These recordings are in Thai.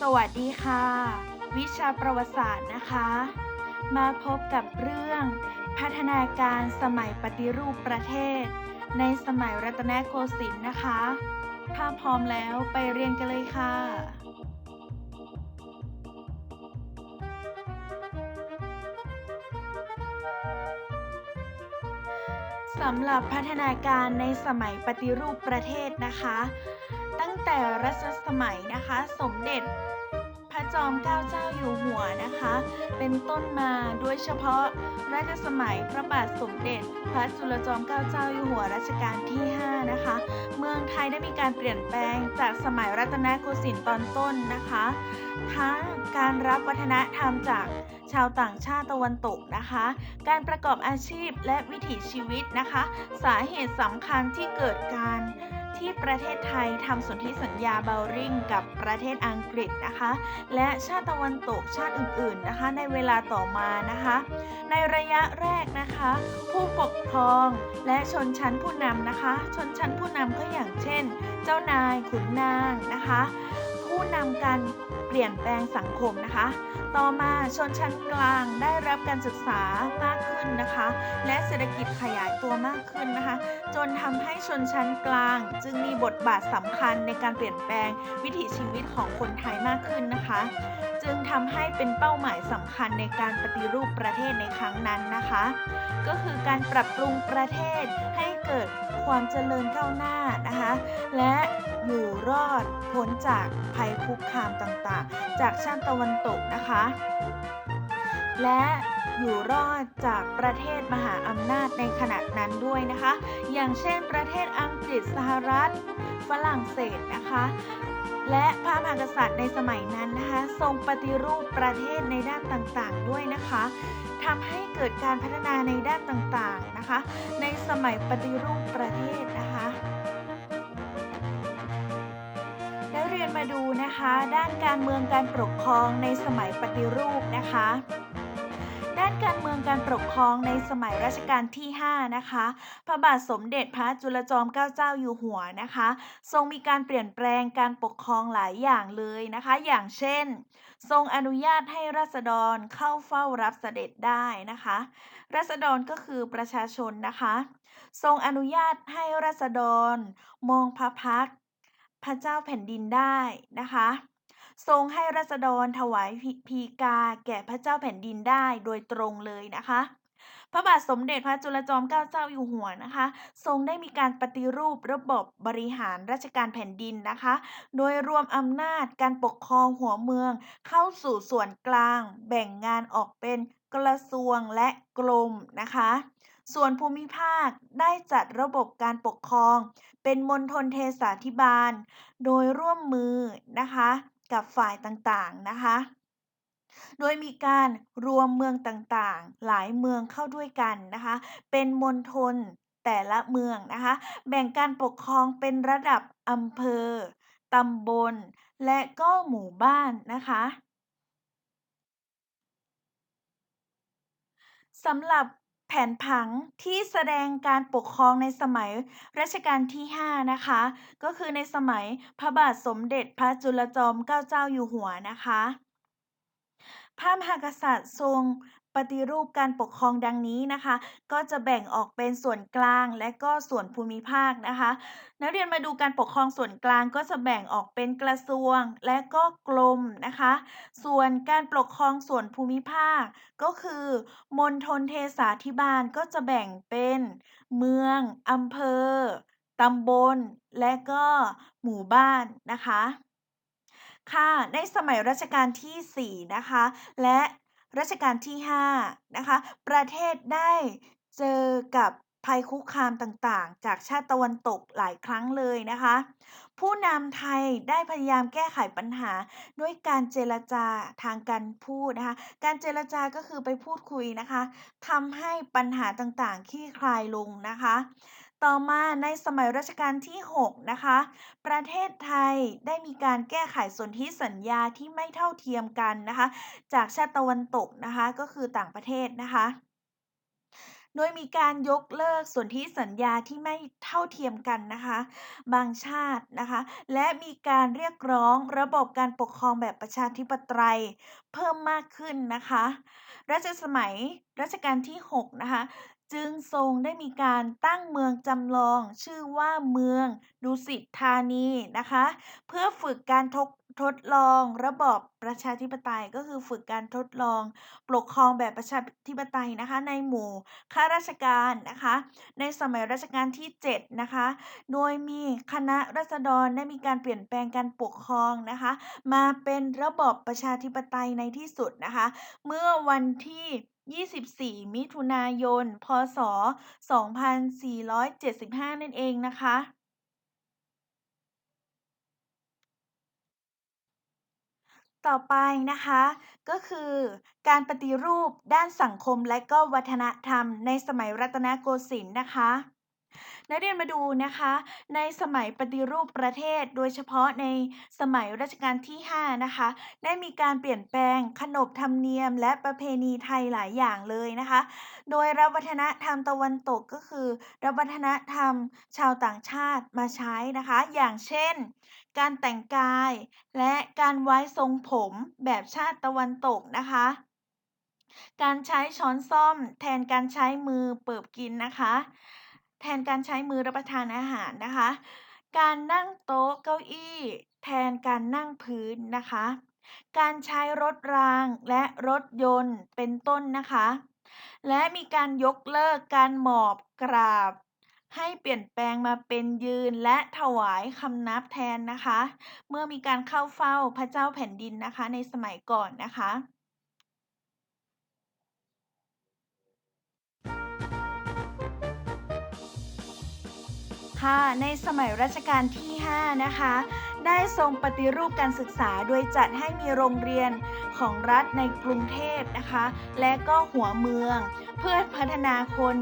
สวัสดีค่ะ วิชาประวัติศาสตร์นะคะ มาพบกับเรื่องพัฒนาการสมัยปฏิรูปประเทศ ในสมัยรัตนโกสินทร์นะคะ ถ้าพร้อมแล้วไปเรียนกันเลยค่ะ สำหรับพัฒนาการในสมัยปฏิรูปประเทศนะคะ ตั้งแต่รัชสมัยนะคะ สมเด็จ จอมเกล้าเจ้าอยู่หัวนะคะ เป็นต้นมาโดยเฉพาะรัชสมัยพระบาทสมเด็จ พระจุลจอมเกล้าเจ้าอยู่หัวรัชกาลที่ 5 นะคะ เมืองไทยได้มีการเปลี่ยนแปลงจากสมัยรัตนโกสินทร์ตอนต้นนะคะ ทั้งการรับวัฒนธรรมจาก ชาวต่างชาติตะวันตกนะคะ การประกอบอาชีพและวิถีชีวิตนะคะ สาเหตุสำคัญที่เกิดการที่ประเทศไทยทำสนธิสัญญาเบลริงกับประเทศอังกฤษนะคะ และชาติตะวันตกชาติอื่นๆนะคะ ในเวลาต่อมานะคะ ในระยะแรกนะคะ ผู้ปกครองและชนชั้นผู้นำนะคะ ชนชั้นผู้นำก็อย่างเช่น เจ้านายขุนนางนะคะ ผู้นำการเปลี่ยนแปลงสังคมนะคะ ต่อมาชนชั้นกลางได้รับการศึกษามากขึ้นนะคะ และเศรษฐกิจขยายตัวมากขึ้นนะคะ จนทำให้ชนชั้นกลาง จึงมีบทบาทสำคัญในการเปลี่ยนแปลงวิถีชีวิตของคนไทยมากขึ้นนะคะ จึงทำให้เป็นเป้าหมายสำคัญในการปฏิรูปประเทศในครั้งนั้นนะคะ ก็คือการปรับปรุงประเทศให้เกิด ความเจริญก้าวหน้านะคะ และอยู่รอดพ้นจากภัยคุกคามต่างๆ จากชาติตะวันตกนะคะ และอยู่รอดจากประเทศมหาอำนาจในขณะนั้นด้วยนะคะ อย่างเช่นประเทศอังกฤษสหรัฐ ฝรั่งเศสนะคะ และพระมหากษัตริย์ในสมัยนั้นนะคะ ทรงปฏิรูปประเทศในด้านต่างๆ ด้วยนะคะ ทำให้เกิดการพัฒนาในด้านต่างๆนะคะ ในสมัยปฏิรูปประเทศนะคะแล้วเรียนมาดูนะคะ ด้านการเมืองการปกครองในสมัยปฏิรูปนะคะ การเมืองการปกครองในสมัยรัชกาลที่ 5 นะคะ พระบาทสมเด็จพระจุลจอมเกล้าเจ้าอยู่หัวนะคะ ทรงมีการเปลี่ยนแปลงการปกครองหลายอย่างเลยนะคะ อย่างเช่น ทรงอนุญาตให้ราษฎรเข้าเฝ้ารับเสด็จได้นะคะ ราษฎรก็คือประชาชนนะคะ ทรงอนุญาตให้ราษฎรมองพระพักพระเจ้าแผ่นดินได้นะคะ ทรงให้ราษฎรถวายพีกาแก่พระเจ้าแผ่นดินได้โดยตรงเลยนะคะ พระบาทสมเด็จพระจุลจอมเกล้าเจ้าอยู่หัวนะคะ ทรงได้มีการปฏิรูประบบบริหารราชการแผ่นดินนะคะ โดยรวมอำนาจการปกครองหัวเมือง เข้าสู่ส่วนกลาง แบ่งงานออกเป็นกระทรวงและกรมนะคะ ส่วนภูมิภาคได้จัดระบบการปกครอง เป็นมณฑลเทศาธิบาล โดยร่วมมือนะคะ กับฝ่ายต่างๆนะคะ โดยมีการรวมเมืองต่างๆ หลายเมืองเข้าด้วยกันนะคะ เป็นมณฑลแต่ละเมืองนะคะ แบ่งการปกครองเป็นระดับอำเภอ ตำบล และก็หมู่บ้านนะคะสำหรับ แผนผังที่แสดงการปกครองในสมัยรัชกาลที่ 5 นะคะ ก็คือในสมัยพระบาทสมเด็จพระจุลจอมเกล้าเจ้าอยู่หัวนะคะ พระมหากษัตริย์ทรง ปฏิรูปการปกครองดังนี้นะคะ ก็จะแบ่งออกเป็นส่วนกลางและก็ส่วนภูมิภาคนะคะ นักเรียนมาดูการปกครองส่วนกลางก็จะแบ่งออกเป็นกระทรวงและก็กรมนะคะ ส่วนการปกครองส่วนภูมิภาค ก็คือมณฑลเทศาธิบาลก็จะแบ่งเป็นเมืองอำเภอตำบล และก็หมู่บ้านนะคะ ค่ะ ในสมัยรัชกาลที่ 4 นะคะ และ รัชกาลที่ 5 นะคะ ประเทศได้เจอกับภัยคุกคามต่างๆ จากชาติตะวันตกหลายครั้งเลยนะคะ ผู้นำไทยได้พยายามแก้ไขปัญหาด้วยการเจรจาทางการพูดนะคะ การเจรจาก็คือไปพูดคุยนะคะทำให้ปัญหาต่างๆคลี่คลายลงนะคะ ต่อมาในสมัยรัชกาลที่ 6 นะคะ ประเทศไทยได้มีการแก้ไขสนธิสัญญาที่ไม่เท่าเทียมกันนะคะ จากชาติตะวันตกนะคะ ก็คือต่างประเทศนะคะ โดยมีการยกเลิกสนธิสัญญาที่ไม่เท่าเทียมกันนะคะ บางชาตินะคะ และมีการเรียกร้องระบบการปกครองแบบประชาธิปไตยเพิ่มมากขึ้นนะคะรัชสมัยรัชกาลที่ 6 นะคะ จึงทรงได้มีการตั้งเมืองจำลองชื่อว่าเมืองดุสิตธานีนะคะ เพื่อฝึกการทดทดลองระบอบประชาธิปไตยก็คือฝึกการทดลองปกครองแบบประชาธิปไตยนะคะ ในหมู่ข้าราชการนะคะ ในสมัยรัชกาลที่ 7 นะคะ โดยมีคณะราษฎรได้มีการเปลี่ยนแปลงการปกครองนะคะ มาเป็นระบอบประชาธิปไตยในที่สุดนะคะ เมื่อวันที่ 24 มิถุนายน พ.ศ.2475 นั่นเองนะคะ ต่อไปนะคะ ก็คือการปฏิรูปด้านสังคมและก็วัฒนธรรมในสมัยรัตนโกสินทร์นะคะ นักเรียนมาดูนะคะ ในสมัยปฏิรูปประเทศ โดยเฉพาะในสมัยรัชกาลที่ 5 นะคะ ได้มีการเปลี่ยนแปลงขนบธรรมเนียม และประเพณีไทยหลายอย่างเลยนะคะ โดยรับวัฒนธรรมตะวันตกก็คือ รับวัฒนธรรมชาวต่างชาติมาใช้นะคะ อย่างเช่น การแต่งกาย และการไว้ทรงผมแบบชาติตะวันตกนะคะการใช้ช้อนส้อมแทนการใช้มือเปิบกินนะคะ แทนการใช้มือรับประทานอาหารนะคะ การนั่งโต๊ะเก้าอี้ แทนการนั่งพื้นนะคะ การใช้รถรางและรถยนต์เป็นต้นนะคะ และมีการยกเลิกการหมอบกราบ ให้เปลี่ยนแปลงมาเป็นยืนและถวายคำนับแทนนะคะ เมื่อมีการเข้าเฝ้าพระเจ้าแผ่นดินนะคะในสมัยก่อนนะคะ ค่ะในสมัยรัชกาลที่ 5 นะคะ ได้ทรงปฏิรูปการศึกษาโดยจัดให้มีโรงเรียนของรัฐในกรุงเทพนะคะ และก็หัวเมือง เพื่อพัฒนาคน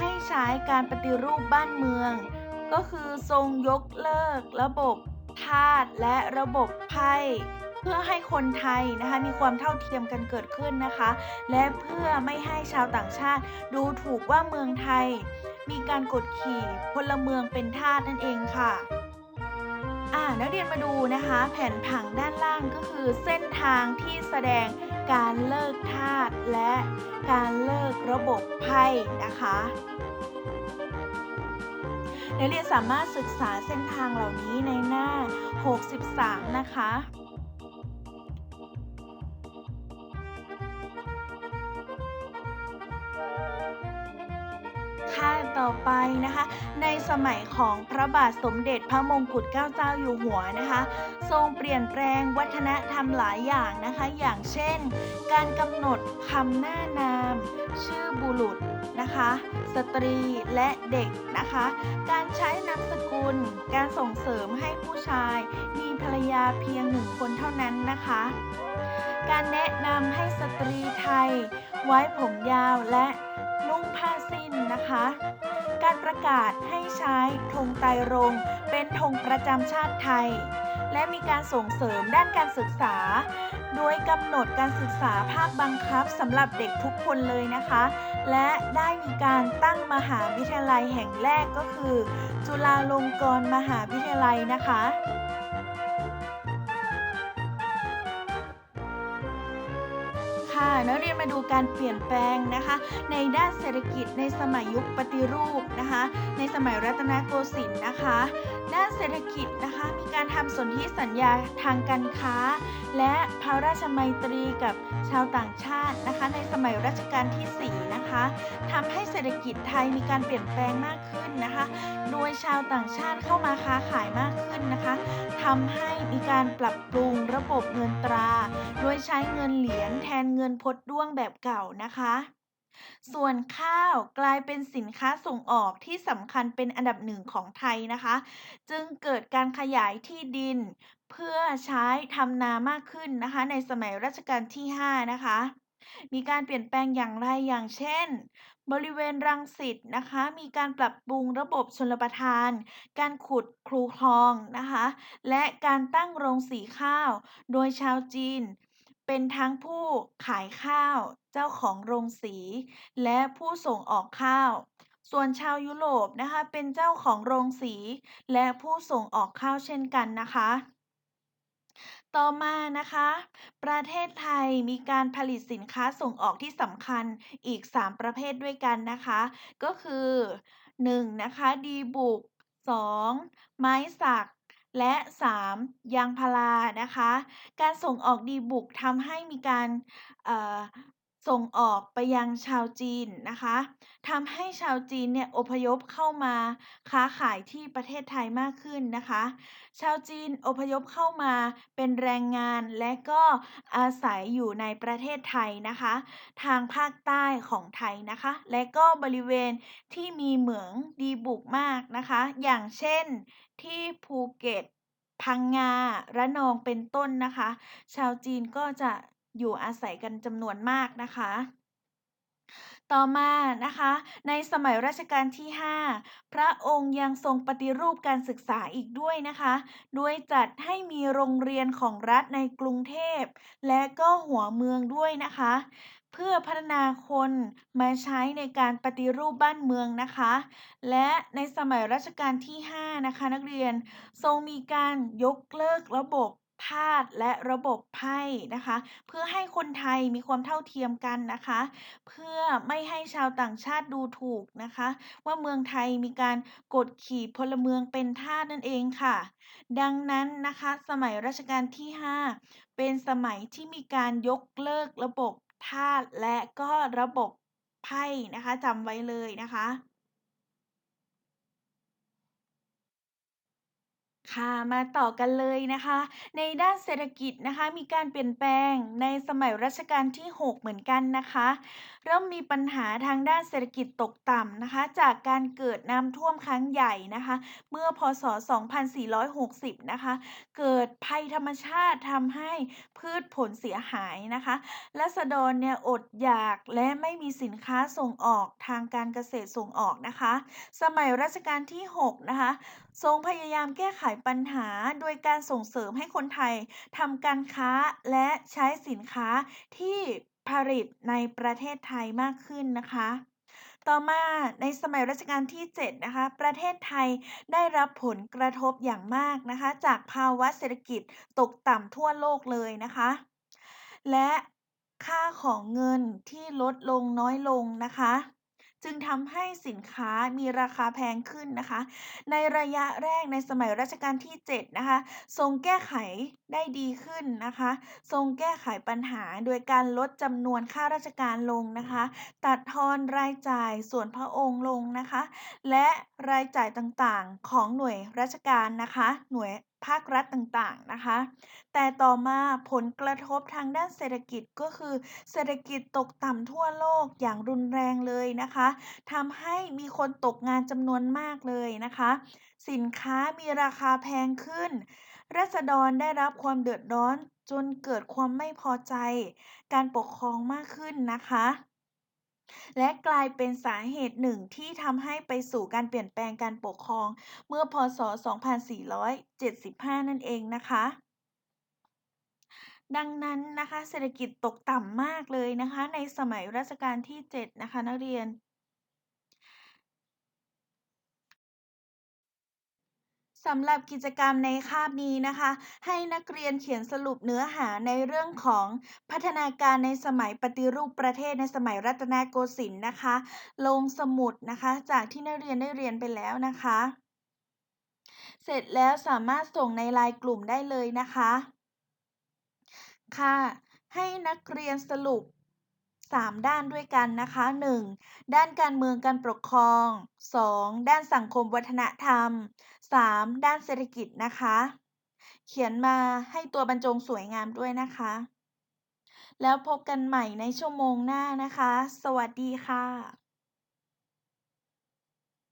ให้ใช้การปฏิรูปบ้านเมือง ก็คือทรงยกเลิก ระบบทาสและระบบไพ่เพื่อให้คนไทยนะคะมีความเท่าเทียมกันเกิดขึ้นนะคะ และเพื่อไม่ให้ชาวต่างชาติดูถูกว่าเมืองไทย มีการกดขี่พลเมืองเป็นทาสนั่นเองค่ะอ่านักเรียนมาดูนะคะ แผนผังด้านล่างก็คือเส้นทางที่แสดงการเลิกทาสและการเลิกระบบไพ่นะคะนักเรียนสามารถศึกษาเส้นทางเหล่านี้ในหน้า 63 นะคะ อไปนะคะ ในสมัยของพระบาทสมเด็จพระมงกุฎเกล้าเจ้าอยู่หัวนะคะ ทรงเปลี่ยนแปลงวัฒนธรรมหลายอย่างนะคะ อย่างเช่น การกำหนดคำหน้านาม ชื่อบุรุษนะคะ สตรีและเด็กนะคะ การใช้นามสกุล การส่งเสริมให้ผู้ชาย มีภรรยาเพียงหนึ่งคนเท่านั้นนะคะ การแนะนำให้สตรีไทย ไว้ผมยาวและนุ่งผ้าสิ้นนะคะ การประกาศให้ใช้ธงไตรรงเป็นธงประจำชาติไทย และมีการส่งเสริมด้านการศึกษา โดยกำหนดการศึกษาภาคบังคับสำหรับเด็กทุกคนเลยนะคะ และได้มีการตั้งมหาวิทยาลัยแห่งแรกก็คือ จุฬาลงกรณ์มหาวิทยาลัยนะคะ ค่ะนักเรียนมาดูการเปลี่ยนแปลงนะคะ ในด้านเศรษฐกิจในสมัยยุคปฏิรูปนะคะ ในสมัยรัตนโกสินทร์นะคะ ด้านเศรษฐกิจนะคะ มีการทำสนธิสัญญาทางการค้า และพระราชมัยตรีกับชาวต่างชาตินะคะ ในสมัยรัชกาลที่ 4 นะคะทำให้เศรษฐกิจไทยมีการเปลี่ยนแปลงมากขึ้นนะคะ โดยชาวต่างชาติเข้ามาค้าขายมากขึ้นนะคะทำให้มีการปรับปรุงระบบเงินตรา โดยใช้เงินเหรียญแทนเงินพดด้วงแบบเก่านะคะ ส่วนข้าวกลายเป็นสินค้าส่งออกที่สำคัญเป็นอันดับหนึ่งของไทยนะคะ จึงเกิดการขยายที่ดิน เพื่อใช้ทำนามากขึ้นนะคะ ในสมัยรัชกาลที่ 5 นะคะ มีการเปลี่ยนแปลงอย่างไรอย่างเช่น บริเวณรังสิตนะคะ มีการปรับปรุงระบบชลประทาน การขุดครูคลองนะคะ และการตั้งโรงสีข้าว โดยชาวจีน เป็นทั้งผู้ขายข้าว เจ้าของโรงสี และผู้ส่งออกข้าว ส่วนชาวยุโรปนะคะ เป็นเจ้าของโรงสี และผู้ส่งออกข้าวเช่นกันนะคะ ต่อมานะคะ ประเทศไทยมีการผลิตสินค้าส่งออกที่สำคัญอีก 3 ประเภทด้วยกันนะคะ ก็คือ 1. นะคะ ดีบุก 2. ไม้สัก และ 3. ยางพารานะคะ การส่งออกดีบุกทำให้มีการส่งออกไปยังชาวจีนนะคะทำให้ชาวจีนเนี่ยอพยพเข้ามาค้าขายที่ประเทศไทยมากขึ้นนะคะ ชาวจีนอพยพเข้ามาเป็นแรงงานและก็อาศัยอยู่ในประเทศไทยนะคะ ทางภาคใต้ของไทยนะคะ และก็บริเวณที่มีเหมืองดีบุกมากนะคะ อย่างเช่น ที่ภูเก็ต พังงา ระนองเป็นต้นนะคะ ชาวจีนก็จะอยู่อาศัยกันจำนวนมากนะคะ ต่อมานะคะ ในสมัยรัชกาลที่ 5 พระองค์ยังทรงปฏิรูปการศึกษาอีกด้วยนะคะ โดยจัดให้มีโรงเรียนของรัฐในกรุงเทพ และก็หัวเมืองด้วยนะคะ เพื่อพัฒนาคนมาใช้ในการปฏิรูปบ้านเมืองนะคะ และในสมัยรัชกาลที่ 5 นะคะ นักเรียนทรงมีการยกเลิกระบบทาสและระบบไพ่นะคะ เพื่อให้คนไทยมีความเท่าเทียมกันนะคะ เพื่อไม่ให้ชาวต่างชาติดูถูกนะคะ ว่าเมืองไทยมีการกดขี่พลเมืองเป็นทาสนั่นเองค่ะ ดังนั้นนะคะ สมัยรัชกาลที่ 5 เป็นสมัยที่มีการยกเลิกระบบ ธาตุ และก็ระบบไพ่นะคะ จำไว้เลยนะคะ ค่ะมาต่อกันเลยนะคะ ในด้านเศรษฐกิจนะคะ มีการเปลี่ยนแปลงในสมัยรัชกาลที่ 6 เหมือนกันนะคะ เริ่มมีปัญหาทางด้านเศรษฐกิจตกต่ำนะคะ จากการเกิดน้ำท่วมครั้งใหญ่นะคะ เมื่อพศ 2460 นะคะ เกิดภัยธรรมชาติทำให้พืชผลเสียหายนะคะรัษฎรเนี่ยอดอยากและไม่มีสินค้าส่งออกทางการเกษตรส่งออกนะคะ สมัยรัชกาลที่ 6 นะคะ ทรงพยายามแก้ไขปัญหาโดยการส่งเสริมให้คนไทยทำการค้าและใช้สินค้าที่ผลิตในประเทศไทยมากขึ้นนะคะ ต่อมาในสมัยรัชกาลที่ 7 นะคะ ประเทศไทยได้รับผลกระทบอย่างมากนะคะ จากภาวะเศรษฐกิจตกต่ำทั่วโลกเลยนะคะ และค่าของเงินที่ลดลงน้อยลงนะคะ จึงทำให้สินค้ามีราคาแพงขึ้นนะคะ ในระยะแรกในสมัยรัชกาลที่ 7 นะคะ ทรงแก้ไขได้ดีขึ้นนะคะ ทรงแก้ไขปัญหาโดยการลดจำนวนข้าราชการลงนะคะ ตัดทอนรายจ่ายส่วนพระองค์ลงนะคะ และรายจ่ายต่างๆของหน่วยราชการนะคะ หน่วย ภาครัฐต่างๆนะคะ แต่ต่อมาผลกระทบทางด้านเศรษฐกิจก็คือ เศรษฐกิจตกต่ำทั่วโลกอย่างรุนแรงเลยนะคะทำให้มีคนตกงานจำนวนมากเลยนะคะ สินค้ามีราคาแพงขึ้น รัษฎรได้รับความเดือดร้อนจนเกิดความไม่พอใจ การปกครองมากขึ้นนะคะ และกลายเป็นสาเหตุหนึ่งที่ทำให้ไปสู่การเปลี่ยนแปลงการปกครอง เมื่อพศ 2475 นั่นเองนะคะ ดังนั้นนะคะเศรษฐกิจตกต่ำมากเลยนะคะ ในสมัยรัชกาลที่ 7 นะคะนักเรียน สำหรับกิจกรรมในคาบนี้นะคะ ให้นักเรียนเขียนสรุปเนื้อหาในเรื่องของพัฒนาการในสมัยปฏิรูปประเทศในสมัยรัตนโกสินทร์นะคะลงสมุดนะคะ จากที่นักเรียนได้เรียนไปแล้วนะคะ เสร็จแล้วสามารถส่งในไลน์กลุ่มได้เลยนะคะ ค่ะ ให้นักเรียนสรุป 3 ด้านด้วยกันนะคะ 1. ด้านการเมืองการปกครอง 2. ด้านสังคมวัฒนธรรม 3. ด้านเศรษฐกิจนะคะ เขียนมาให้ตัวบรรจงสวยงามด้วยนะคะ แล้วพบกันใหม่ในชั่วโมงหน้านะคะ สวัสดีค่ะ